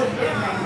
Yeah.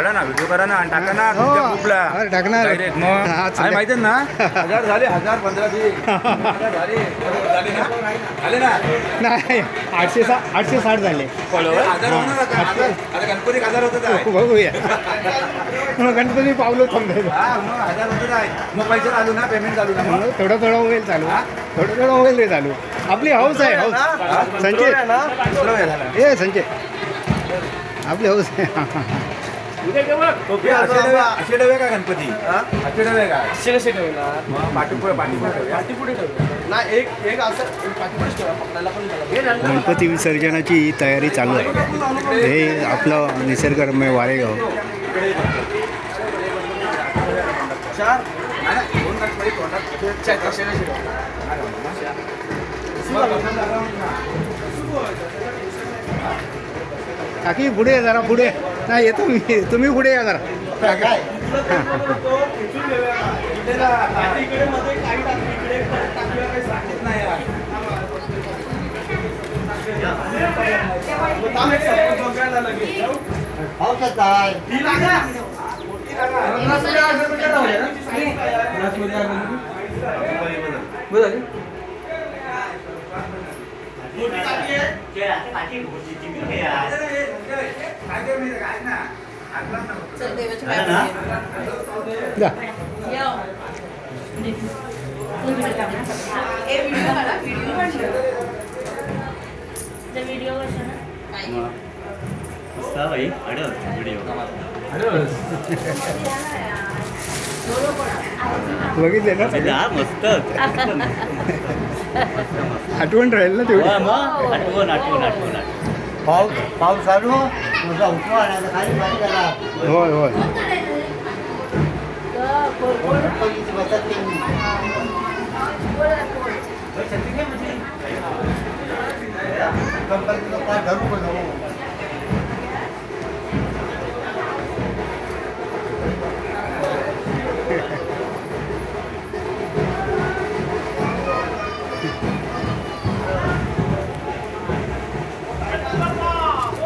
काढा ना video करा ना आणि टाका ना तुमच्या हो, ग्रुपला अरे टाकणार. Direct मग. हा, आहे. माहिती आहे ना? हजार झाले हजार झाले. झाले ना? झाले ना? नाही आठशे सा आठशे साठ झाले. हजार होणार आता. हजार- आता गणपती एक हजार आहे. बघूया. मग गणपती पावलं हा मग हजार आहे. मग पैसे चालू ना पेमेंट चालू ना मग? थोडं थोडं होईल चालू. थोडं थोडं होईल रे चालू. आपली हाऊस आहे हाऊस संजय. दुसरा वेळ झाला ए संजय. आपली हाऊस आहे. हे असे डबे असे डबे का गणपती? असे डबे का? कसे कसे ठेवणार? मग पाठीपुढे पाठीपुढे ठेवूया. पाठी पुढे ठेवूया. ना एक एक असं एक पाठी पुढेच ठेवा पकडायला पण त्याला. गणपती विसर्जनाची तयारी चालू आहे. हे आपलं निसर्गरम्य वारेगाव. चार कसे ठेवणार काकी पुढे जरा पुढे. नाही येतो मी. तुम्ही पुढे या जरा. बरं आहे. जा व्हिडिओ बघितले ना? मस्त. आठवण राहील ना तेवढी आठवण आठवण आठवण पाऊस पाऊस चालू तुझा उठवा आणि आता खाली पाणी गेला होय होय गणपतीची बसत नाही. गणपतीचा पाय धरू पण